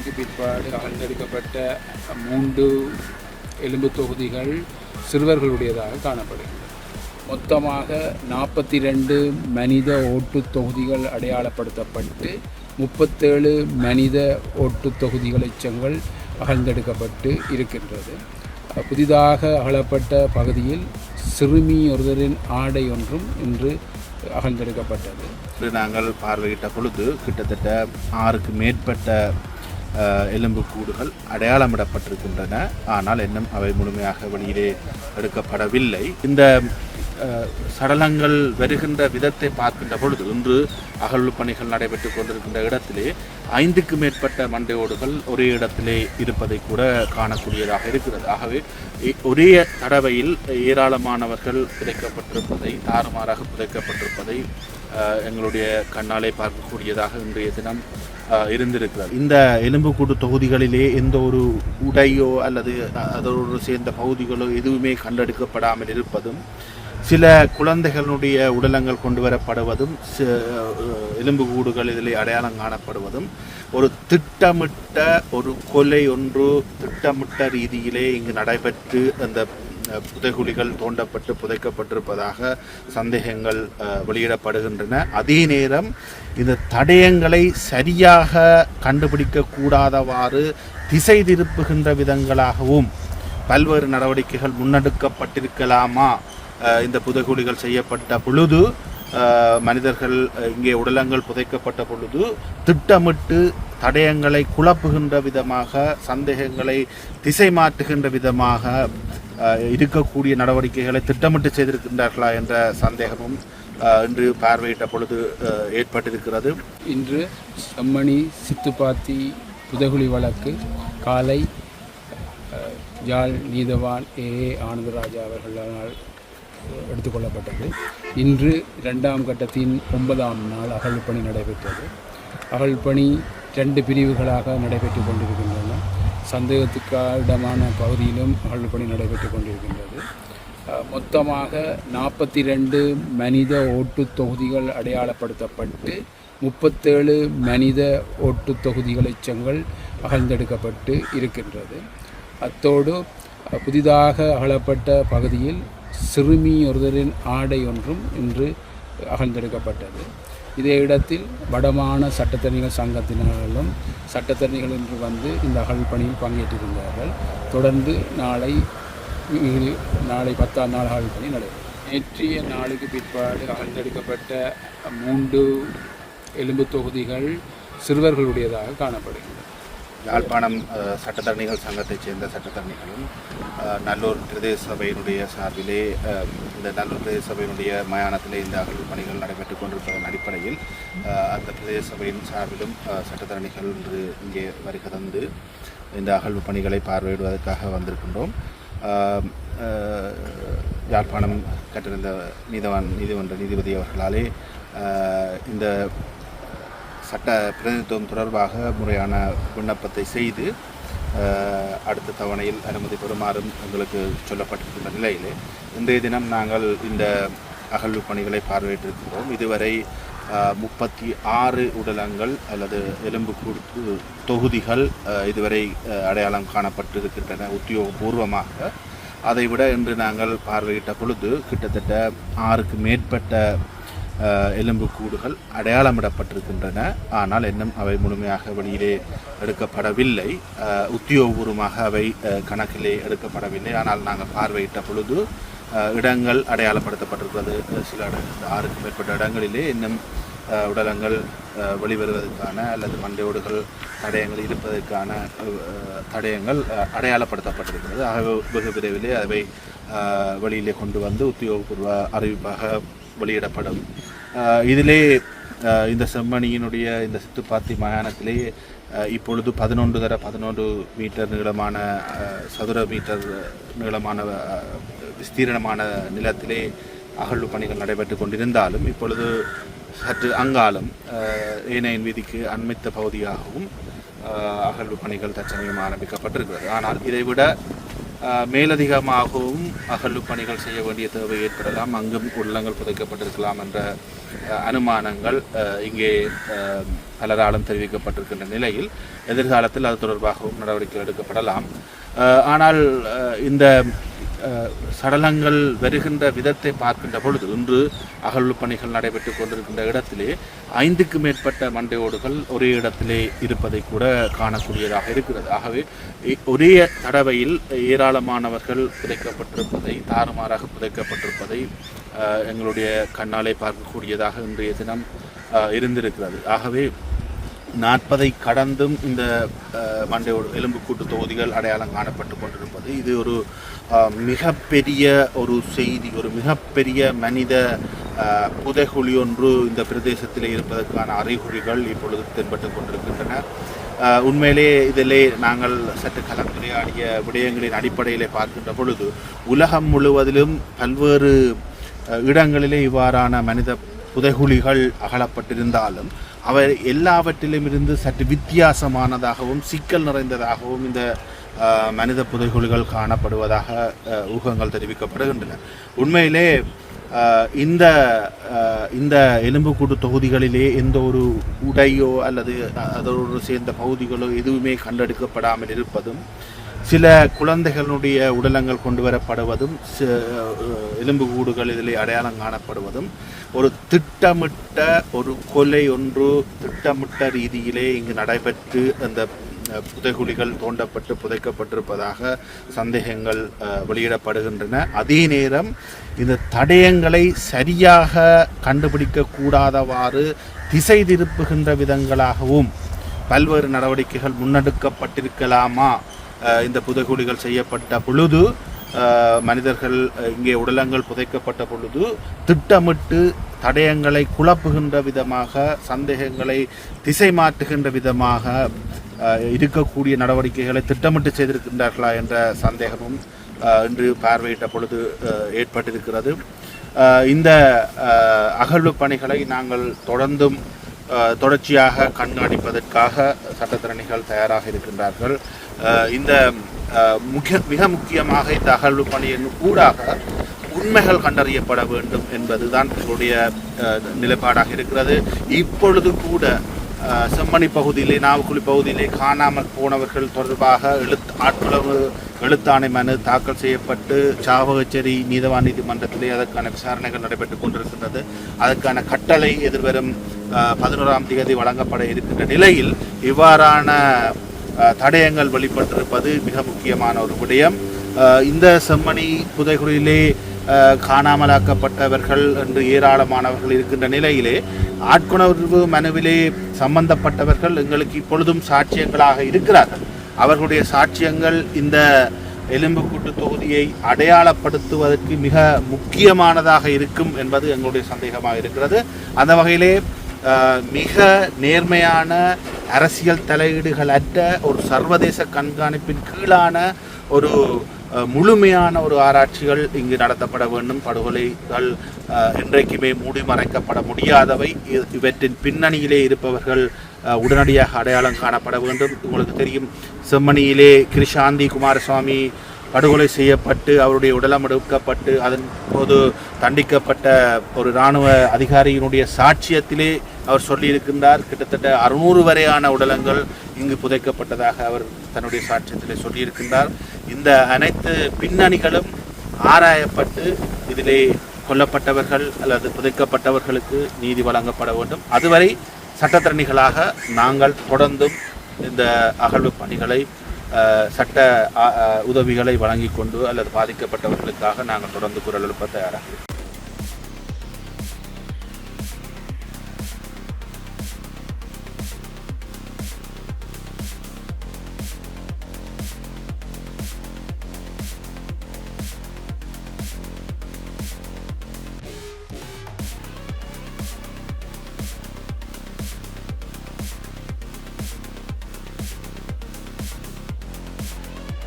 நாளுக்கு பிற்பாடு அகழ்ந்தெடுக்கப்பட்ட மூன்று எலும்பு தொகுதிகள் சிறுவர்களுடையதாக காணப்படுகின்றன. மொத்தமாக நாற்பத்தி ரெண்டு மனித ஓட்டுத் தொகுதிகள் அடையாளப்படுத்தப்பட்டு முப்பத்தேழு மனித ஓட்டு தொகுதிகள் எச்சங்கள் அகழ்ந்தெடுக்கப்பட்டு இருக்கின்றது. புதிதாக அகழப்பட்ட பகுதியில் சிறுமி ஒருவரின் ஆடை ஒன்றும் இன்று அகழ்ந்தெடுக்கப்பட்டது. நாங்கள் பார்வையிட்ட பொழுது கிட்டத்தட்ட ஆறுக்கு மேற்பட்ட எலும்பு எலும்புக்கூடுகள் அடையாளமிடப்பட்டிருக்கின்றன. ஆனால் இன்னும் அவை முழுமையாக வெளியிலே எடுக்கப்படவில்லை. இந்த சடலங்கள் வருகின்ற விதத்தை பார்க்கின்ற பொழுது இன்று அகழ்வு பணிகள் நடைபெற்று கொண்டிருக்கின்ற இடத்திலே ஐந்துக்கு மேற்பட்ட மண்டையோடுகள் ஒரே இடத்திலே இருப்பதை கூட காணக்கூடியதாக இருக்கிறது. ஆகவே ஒரே தடவையில் ஏராளமானவர்கள் புதைக்கப்பட்டிருப்பதை தாறுமாறாக புதைக்கப்பட்டிருப்பதை எங்களுடைய கண்ணாலே பார்க்கக்கூடியதாக இன்றைய தினம் இருந்திருக்கிறது. இந்த எலும்புக்கூடு தொகுதிகளிலே எந்த ஒரு உடையோ அல்லது அதோடு சேர்ந்த பகுதிகளோ எதுவுமே கண்டெடுக்கப்படாமல் இருப்பதும் சில குழந்தைகளுடைய உடலங்கள் கொண்டு வரப்படுவதும் சி- எலும்புக்கூடுகள் இதில் அடையாளம் காணப்படுவதும் ஒரு திட்டமிட்ட ஒரு கொலை ஒன்று திட்டமிட்ட ரீதியிலே இங்கு நடைபெற்று அந்த புதைகுழிகள் தோண்டப்பட்டு புதைக்கப்பட்டிருப்பதாக சந்தேகங்கள் வெளியிடப்படுகின்றன. அதே நேரம் இந்த தடயங்களை சரியாக கண்டுபிடிக்க கூடாதவாறு திசை திருப்புகின்ற விதங்களாகவும் பல்வேறு நடவடிக்கைகள் முன்னெடுக்கப்பட்டிருக்கலாமா? இந்த புதைகுழிகள் செய்யப்பட்ட பொழுது மனிதர்கள் இங்கே உடலங்கள் புதைக்கப்பட்ட பொழுது திட்டமிட்டு தடயங்களை குழப்புகின்ற விதமாக சந்தேகங்களை திசை மாற்றுகின்ற விதமாக இருக்கக்கூடிய நடவடிக்கைகளை திட்டமிட்டு செய்திருக்கின்றார்களா என்ற சந்தேகமும் இன்று பார்வையிட்ட பொழுது ஏற்பட்டிருக்கிறது. இன்று செம்மணி சித்துப்பாத்தி புதகுழி வழக்கு காலை ஜால் யாழ் நீதவான் ஏ. ஏ. ஆனந்தராஜா அவர்களால் எடுத்துக்கொள்ளப்பட்டது. இன்று இரண்டாம் கட்டத்தின் ஒன்பதாம் நாள் அகழ்பணி நடைபெற்றது. அகழ்பணி ரெண்டு பிரிவுகளாக நடைபெற்று கொண்டிருக்கின்றன. சந்தேகத்துக்கான பகுதியிலும் அகழ்பணி நடைபெற்று கொண்டிருக்கின்றது. மொத்தமாக நாற்பத்தி ரெண்டு மனித ஓட்டுத் தொகுதிகள் அடையாளப்படுத்தப்பட்டு முப்பத்தேழு மனித ஓட்டு தொகுதிகள் எச்சங்கள் அகழ்ந்தெடுக்கப்பட்டு இருக்கின்றது. அத்தோடு புதிதாக அகழப்பட்ட பகுதியில் சிறுமி ஒருவரின் ஆடை ஒன்றும் இன்று அகழ்ந்தெடுக்கப்பட்டது. இதே இடத்தில் வடமான சட்டத்தரணிகள் சங்கத்தினர்களும் சட்டத்தரணிகள் இன்று வந்து இந்த அகழ்பணியில் பங்கேற்றிருந்தார்கள். தொடர்ந்து நாளை நாளை பத்தாம் நாள் அகழ்பணி நடைபெறும். நேற்றைய நாளுக்கு பிற்பாடு அகழ்ந்தெடுக்கப்பட்ட மூன்று எலும்பு தொகுதிகள் சிறுவர்களுடையதாக காணப்படுகின்றன. யாழ்ப்பாணம் சட்டத்தரணிகள் சங்கத்தைச் சேர்ந்த சட்டத்தரணிகளும் நல்லூர் பிரதேச சபையினுடைய சார்பிலே இந்த நல்லூர் பிரதேச சபையினுடைய மயானத்திலே இந்த அகழ்வு பணிகள் நடைபெற்றுக் கொண்டிருப்பதன் அடிப்படையில் அந்த பிரதேச சபையின் சார்பிலும் சட்டத்தரணிகள் இன்று இங்கே வருகை தந்து இந்த அகழ்வு பணிகளை பார்வையிடுவதற்காக வந்திருக்கின்றோம். யாழ்ப்பாணம் கட்டிருந்த நீதவான் நீதிமன்ற நீதிபதி அவர்களாலே இந்த சட்ட பிரதிநிதித்துவம் தொடர்பாக முறையான விண்ணப்பத்தை செய்து அடுத்த தவணையில் அனுமதி பெறுமாறும் எங்களுக்கு சொல்லப்பட்டிருக்கின்ற நிலையிலே. இன்றைய தினம் நாங்கள் இந்த அகழ்வு பணிகளை பார்வையிட்டிருக்கிறோம் இதுவரை முப்பத்தி ஆறு உடலங்கள் அல்லது எலும்பு கூடு தொகுதிகள் இதுவரை அடையாளம் காணப்பட்டிருக்கின்றன உத்தியோகபூர்வமாக. அதைவிட இன்று நாங்கள் பார்வையிட்ட பொழுது கிட்டத்தட்ட ஆறுக்கு மேற்பட்ட எலும்பு எலும்புக்கூடுகள் அடையாளமிடப்பட்டிருக்கின்றன. ஆனால் இன்னும் அவை முழுமையாக வெளியிலே எடுக்கப்படவில்லை. உத்தியோகபூர்வமாக அவை கணக்கிலே எடுக்கப்படவில்லை. ஆனால் நாங்கள் பார்வையிட்ட பொழுது இடங்கள் அடையாளப்படுத்தப்பட்டிருக்கிறது. சில ஆறுக்கு மேற்பட்ட இடங்களிலே இன்னும் உடலங்கள் வெளிவருவதற்கான அல்லது மண்டையோடுகள் தடயங்கள் இருப்பதற்கான தடயங்கள் அடையாளப்படுத்தப்பட்டிருக்கிறது. ஆகவே வெகு விரைவிலே அவை வெளியிலே கொண்டு வந்து உத்தியோகபூர்வ அறிவிப்பாக வெளியிடப்படும். இதிலே இந்த செம்மணியினுடைய இந்த சித்துப்பாத்தி மயானத்திலே இப்பொழுது பதினொன்று தர பதினொன்று மீட்டர் நீளமான சதுர மீட்டர் நீளமான விஸ்தீரணமான நிலத்திலே அகழ்வு பணிகள் நடைபெற்று கொண்டிருந்தாலும் இப்பொழுது சற்று அங்காலம் ஏனையின் வீதிக்கு அண்மித்த பகுதியாகவும் அகழ்வு பணிகள் தற்சமயம் ஆரம்பிக்கப்பட்டிருக்கிறது. ஆனால் இதைவிட மேலதிகமாகவும் அகழ்வு பணிகள் செய்ய வேண்டிய தேவை ஏற்படலாம். அங்கும் உள்ளங்கள் புதைக்கப்பட்டிருக்கலாம் என்ற அனுமானங்கள் இங்கே பலராலும் தெரிவிக்கப்பட்டிருக்கின்ற நிலையில் எதிர்காலத்தில் அது தொடர்பாகவும் நடவடிக்கை எடுக்கப்படலாம். ஆனால் இந்த சடலங்கள் வருகின்ற விதத்தை பார்க்கின்ற பொழுது இன்று அகழ்வு பணிகள் நடைபெற்று கொண்டிருக்கின்ற இடத்திலே ஐந்துக்கு மேற்பட்ட மண்டையோடுகள் ஒரே இடத்திலே இருப்பதை கூட காணக்கூடியதாக இருக்கிறது. ஆகவே ஒரே தடவையில் ஏராளமானவர்கள் புதைக்கப்பட்டிருப்பதை தாறுமாறாக புதைக்கப்பட்டிருப்பதை எங்களுடைய கண்ணாலே பார்க்கக்கூடியதாக இன்றைய தினம் இருந்திருக்கிறது. ஆகவே நாற்பதை கடந்தும் இந்த அஹ், மண்டையோடு எலும்புக்கூட்டு தொகுதிகள் அடையாளம் காணப்பட்டு கொண்டிருப்பது. இது ஒரு மிகப்பெரிய ஒரு செய்தி ஒரு மிகப்பெரிய மனித புதைகுழி ஒன்று இந்த பிரதேசத்தில் இருப்பதற்கான அறிகுறிகள் இப்பொழுது தென்பட்டு கொண்டிருக்கின்றன. உண்மையிலே இதிலே நாங்கள் சற்று கலந்துரையாடிய விடயங்களின் அடிப்படையிலே பார்க்கின்ற பொழுது உலகம் முழுவதிலும் பல்வேறு இடங்களிலே இவ்வாறான மனித புதைகுழிகள் அகலப்பட்டிருந்தாலும் அவர் எல்லாவற்றிலும் இருந்து சற்று வித்தியாசமானதாகவும் சிக்கல் நிறைந்ததாகவும் இந்த மனித புதைகுழிகள் காணப்படுவதாக ஊகங்கள் தெரிவிக்கப்படுகின்றன. உண்மையிலே இந்த இந்த எலும்புக்கூடு தொகுதிகளிலே எந்த ஒரு உடையோ அல்லது அதோடு சேர்ந்த பகுதிகளோ எதுவுமே கண்டெடுக்கப்படாமல் இருப்பதும் சில குழந்தைகளுடைய உடலங்கள் கொண்டு வரப்படுவதும் எலும்பு கூடுகள் எலும்புக்கூடுகள் இதில் அடையாளம் காணப்படுவதும் ஒரு திட்டமிட்ட ஒரு கொலை ஒன்று திட்டமிட்ட ரீதியிலே இங்கு நடைபெற்று அந்த புதைகுழிகள் தோண்டப்பட்டு புதைக்கப்பட்டிருப்பதாக சந்தேகங்கள் வெளியிடப்படுகின்றன. அதே நேரம் இந்த தடயங்களை சரியாக கண்டுபிடிக்க கூடாதவாறு திசை திருப்புகின்ற விதங்களாகவும் பல்வேறு நடவடிக்கைகள் முன்னெடுக்கப்பட்டிருக்கலாமா இந்த புதைகுழிகள் செய்யப்பட்ட பொழுது மனிதர்கள் இங்கே உடலங்கள் புதைக்கப்பட்ட பொழுது திட்டமிட்டு தடயங்களை குழப்புகின்ற விதமாக சந்தேகங்களை திசை மாற்றுகின்ற விதமாக இருக்கக்கூடிய நடவடிக்கைகளை திட்டமிட்டு செய்திருக்கின்றார்களா என்ற சந்தேகமும் இன்று பார்வையிட்ட பொழுது ஏற்பட்டிருக்கிறது. இந்த அகழ்வு பணிகளை நாங்கள் தொடர்ந்தும் தொடர்ச்சியாக கண்காணிப்பதற்காக சட்டத்திறனிகள் தயாராக இருக்கின்றார்கள். இந்த முக்கிய மிக முக்கியமாக இந்த அகழ்வு பணியின் ஊடாக உண்மைகள் கண்டறியப்பட வேண்டும் என்பதுதான் எங்களுடைய நிலைப்பாடாக இருக்கிறது. இப்பொழுது கூட செம்மணி பகுதியிலே நாவக்குழி பகுதியிலே காணாமல் போனவர்கள் தொடர்பாக எழுத்து ஆட்களவு எழுத்தாணை மனு தாக்கல் செய்யப்பட்டு சாவகச்சேரி நீதவான் நீதிமன்றத்திலே அதற்கான விசாரணைகள் நடைபெற்றுக் கொண்டிருக்கின்றது. அதற்கான கட்டளை எதிர்வரும் பதினோராம் தேதி வழங்கப்பட இருக்கின்ற நிலையில் இவ்வாறான தடயங்கள் வெளிப்பட்டிருப்பது மிக முக்கியமான ஒரு விடயம். இந்த செம்மணி புதைகுழியிலே காணாமலாக்கப்பட்டவர்கள் என்று ஏராளமானவர்கள் இருக்கின்ற நிலையிலே ஆட்கொணர்வு மனுவிலே சம்பந்தப்பட்டவர்கள் எங்களுக்கு இப்பொழுதும் சாட்சியங்களாக இருக்கிறார்கள். அவர்களுடைய சாட்சியங்கள் இந்த எலும்புக்கூட்டு தொகுதியை அடையாளப்படுத்துவதற்கு மிக முக்கியமானதாக இருக்கும் என்பது எங்களுடைய சந்தேகமாக இருக்கிறது. அந்த வகையிலே மிக நேர்மையான அரசியல் தலையீடுகள் அற்ற ஒரு சர்வதேச கண்காணிப்பின் கீழான ஒரு முழுமையான ஒரு ஆராய்ச்சிகள் இங்கு நடத்தப்பட வேண்டும். படுகொலைகள் என்றைக்குமே மூடி மறைக்கப்பட முடியாதவை. இவற்றின் பின்னணியிலே இருப்பவர்கள் உடனடியாக அடையாளம் காணப்பட வேண்டும். உங்களுக்கு தெரியும் செம்மணியிலே கிருஷாந்தி குமாரசுவாமி படுகொலை செய்யப்பட்டு அவருடைய உடலம் எடுக்கப்பட்டு அதன் போது தண்டிக்கப்பட்ட ஒரு இராணுவ அதிகாரியினுடைய சாட்சியத்திலே அவர் சொல்லியிருக்கின்றார். கிட்டத்தட்ட அறுநூறு வரையான உடலங்கள் இங்கு புதைக்கப்பட்டதாக அவர் தன்னுடைய சாட்சியத்திலே சொல்லியிருக்கின்றார். இந்த அனைத்து பின்னணிகளும் ஆராயப்பட்டு இதிலே கொல்லப்பட்டவர்கள் அல்லது புதைக்கப்பட்டவர்களுக்கு நீதி வழங்கப்பட வேண்டும். அதுவரை சட்டத்திறனிகளாக நாங்கள் தொடர்ந்தும் இந்த அகழ்வு பணிகளை சட்ட உதவிகளை வழங்கிக் கொண்டு அல்லது பாதிக்கப்பட்டவர்களுக்காக நாங்கள் தொடர்ந்து குரல் எழுப்ப தயாராக